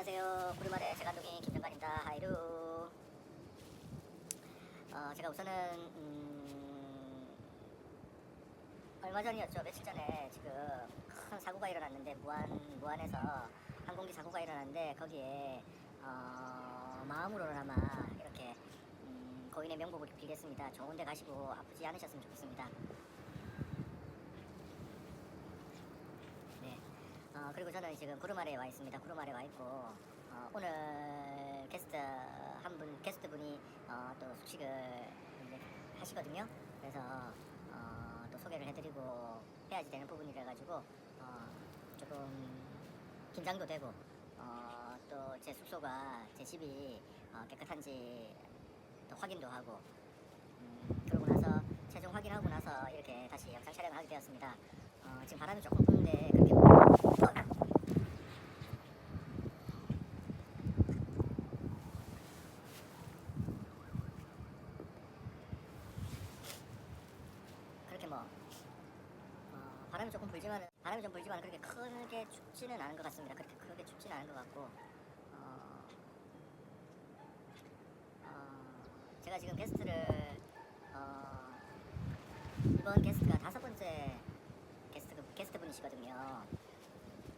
안녕하세요. 구름아래 재간동이 김정관입니다. 하이루. 어, 제가 우선은 음, 얼마 전이었죠. 며칠 전에 지금 큰 사고가 일어났는데 무안 무안에서 항공기 사고가 일어났는데 거기에 어, 마음으로나마 이렇게 음, 고인의 명복을 빌겠습니다. 좋은데 가시고 아프지 않으셨으면 좋겠습니다. 네. 어, 그리고 저는 지금 구름아래에 와 있습니다. 구름아래에 와 있고 어, 오늘 게스트 한 분 게스트 분이 어, 또 숙식을 이제 하시거든요. 그래서 어, 또 소개를 해드리고 해야지 되는 부분이라 가지고 어, 조금 긴장도 되고 어, 또 제 숙소가 제 집이 어, 깨끗한지 또 확인도 하고 음, 그러고 나서 최종 확인하고 나서 이렇게 다시 영상 촬영을 하게 되었습니다. 어, 지금 바람이 조금 부는데 그렇게 그렇게 뭐 어, 바람이 조금 불지만 바람이 좀 불지만 그렇게 크게 춥지는 않은 것 같습니다. 그렇게 크게 춥지는 않은 것 같고 어, 어, 제가 지금 게스트를 어, 이번 게스트가 다섯 번째 게스트 게스트 분이시거든요.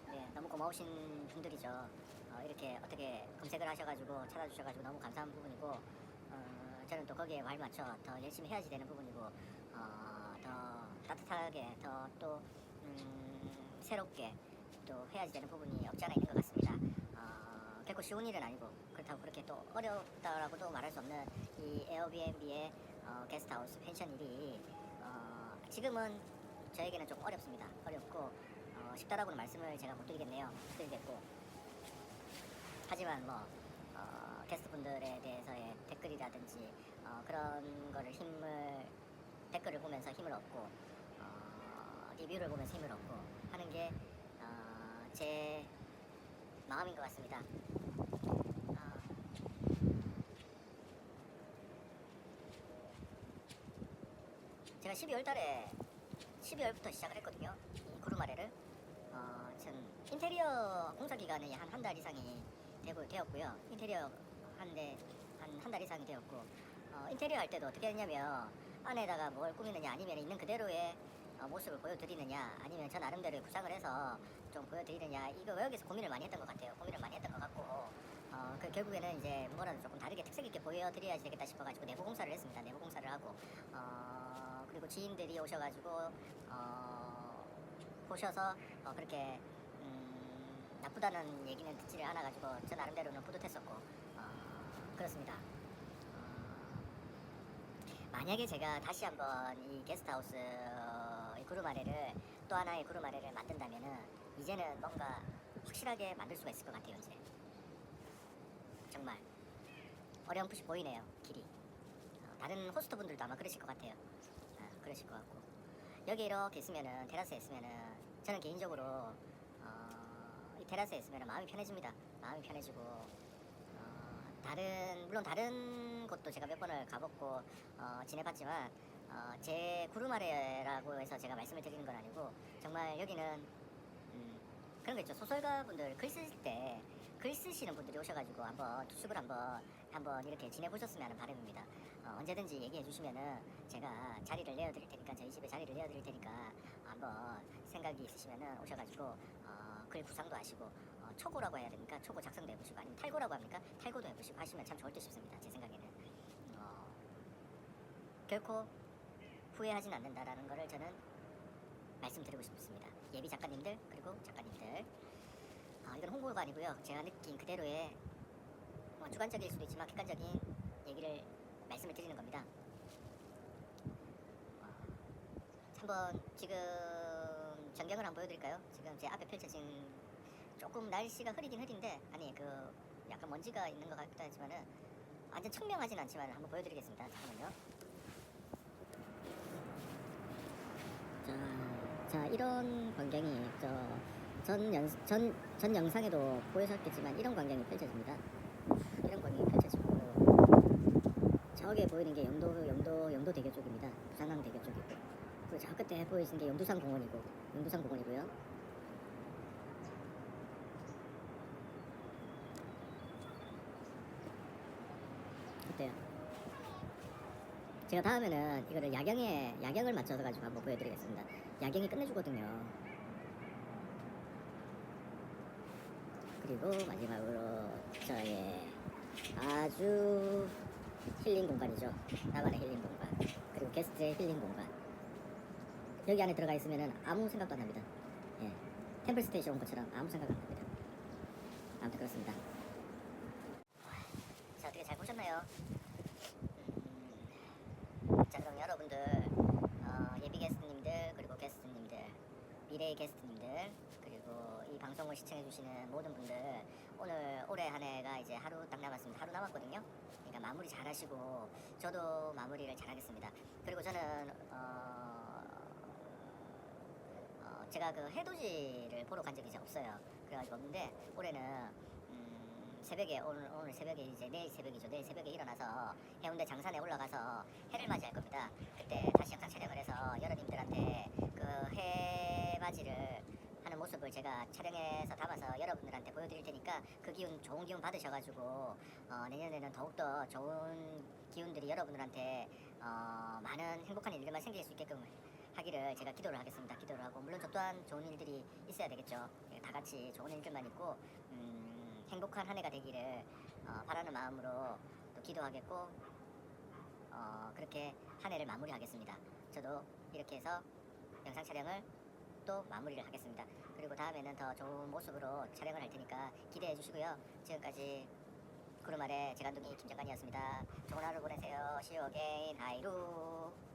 네, 너무 고마우신 분들이죠. 어, 이렇게 어떻게 검색을 하셔가지고 찾아주셔가지고 너무 감사한 부분이고 어, 저는 또 거기에 발맞춰 더 열심히 해야지 되는 부분이고 어, 더 따뜻하게 더또 음, 새롭게 또 해야지 되는 부분이 없지 않아 있는 것 같습니다. 어, 결코 쉬운 일은 아니고 그렇다고 그렇게 또 어렵다라고도 말할 수 없는 이 에어비앤비의 어, 게스트하우스 펜션 일이 어, 지금은 저에게는 조금 어렵습니다. 어렵고 어, 쉽다라고는 말씀을 제가 못 드리겠네요. 못 드리겠고 하지만 뭐 어, 게스트분들에 대해서의 댓글이라든지 어, 그런 거를 힘을 댓글을 보면서 힘을 얻고 어, 리뷰를 보면서 힘을 얻고 하는 게 어, 제 마음인 것 같습니다. 어, 제가 12월 달에 12월부터 시작을 했거든요. 이 구루마레를. 어, 전 인테리어 공사 기간이 한 한 달 이상이 되고 되었고요. 인테리어 한데 한 한 달 이상이 되었고 어, 인테리어 할 때도 어떻게 했냐면 안에다가 뭘 꾸미느냐 아니면 있는 그대로의 어, 모습을 보여드리느냐 아니면 저 나름대로 구상을 해서 좀 보여드리느냐 이거 여기서 고민을 많이 했던 것 같아요. 고민을 많이 했던 것 같고 어, 그 결국에는 이제 뭐라도 조금 다르게 특색 있게 보여드려야지 되겠다 싶어가지고 내부 공사를 했습니다. 내부 공사를 하고 어, 그리고 지인들이 오셔가지고 어, 보셔서 어, 그렇게 음, 나쁘다는 얘기는 듣지를 않아가지고 저 나름대로는 뿌듯했었고 어, 그렇습니다. 어, 만약에 제가 다시 한번 이 게스트하우스 어, 이 아래를 또 하나의 그룹 아래를 만든다면은 이제는 뭔가 확실하게 만들 수가 있을 것 같아요 이제. 정말 어렴풋이 보이네요 길이. 어, 다른 호스트분들도 아마 그러실 것 같아요. 아, 그러실 것 같고. 여기 이렇게 있으면은 테라스에 있으면은 저는 개인적으로 어, 이 테라스에 있으면은 마음이 편해집니다. 마음이 편해지고 어, 다른 물론 다른 곳도 제가 몇 번을 가봤고 어, 지내봤지만 어, 제 구름 아래라고 해서 제가 말씀을 드리는 건 아니고 정말 여기는 음, 그런 거 있죠. 소설가 분들 글 쓰실 때 글 쓰시는 분들이 오셔가지고 한번 투숙을 한번 한번 이렇게 지내보셨으면 하는 바람입니다. 어, 언제든지 얘기해 주시면은 제가 자리를 내어드릴 테니까 저희 집에 자리를 내어드릴 테니까 한번 생각이 있으시면은 오셔가지고 어, 글 구상도 하시고 어, 초고라고 해야 됩니까? 초고 작성도 해보시고 아니면 탈고라고 합니까? 탈고도 해보시고 하시면 참 좋을 듯 싶습니다. 제 생각에는 어, 결코 후회하진 않는다라는 거를 저는 말씀드리고 싶습니다. 예비 작가님들 그리고 작가님들 아, 이건 홍보가 아니고요. 제가 느낀 그대로의 뭐 주관적일 수도 있지만 객관적인 얘기를 말씀을 드리는 겁니다. 어, 한번 지금 전경을 한번 보여드릴까요? 지금 제 앞에 펼쳐진 조금 날씨가 흐리긴 흐린데 아니 그 약간 먼지가 있는 것 같기도 하지만은 완전 청명하진 않지만 한번 보여드리겠습니다. 잠깐만요. 자, 자 이런 광경이 저전 연, 전, 전 영상에도 보여셨겠지만 이런 광경이 펼쳐집니다. 이런 광경이 펼쳐지고 저기 보이는 게 영도 영도 영도 대교 쪽입니다. 부산항 대교 쪽이고 저 끝에 보이시는 게 용두산 공원이고 용두산 공원이고요. 어때요? 제가 다음에는 이거를 야경에 야경을 맞춰서 가지고 한번 보여드리겠습니다. 야경이 끝내주거든요. 그리고 마지막으로 저의 아주 힐링 공간이죠. 나만의 힐링 공간. 그리고 게스트의 힐링 공간. 여기 안에 들어가 있으면 아무 생각도 안 납니다. 예. 템플 스테이션 온 것처럼 아무 생각 안 납니다. 아무튼 그렇습니다. 자, 어떻게 잘 보셨나요? 음, 자, 그럼 여러분들 어, 예비 게스트님들 그리고 게스트님들 미래의 게스트님들 그리고 이 방송을 시청해주시는 모든 분들 오늘 올해 한 해가 이제 하루 딱 남았습니다. 하루 남았거든요. 그러니까 마무리 잘 하시고 저도 마무리를 잘 하겠습니다. 그리고 저는 어, 어, 제가 그 해돋이를 보러 간 적이 이제 없어요. 그래가지고 없는데 올해는 음, 새벽에 오늘 오늘 새벽에 이제 내일 새벽이죠. 내일 새벽에 일어나서 해운대 장산에 올라가서 해를 맞이할 겁니다. 그때 다시 영상 촬영을 해서 여러분들한테 그 해 맞이를 하는 모습을 제가 촬영해서 담아서 여러분들한테 보여드릴 테니까 그 기운 좋은 기운 받으셔가지고 어, 내년에는 더욱더 좋은 기운들이 여러분들한테 어, 많은 행복한 일들만 생길 수 있게끔 하기를 제가 기도를 하겠습니다. 기도를 하고 물론 저 또한 좋은 일들이 있어야 되겠죠. 예, 다 같이 좋은 일들만 있고 음, 행복한 한 해가 되기를 어, 바라는 마음으로 또 기도하겠고 어, 그렇게 한 해를 마무리하겠습니다. 저도 이렇게 해서 영상 촬영을 또 마무리를 하겠습니다. 그리고 다음에는 더 좋은 모습으로 촬영을 할 테니까 기대해 주시고요. 지금까지 구름 아래 재간둥이 김정관이었습니다. 좋은 하루 보내세요. Again. 하이루.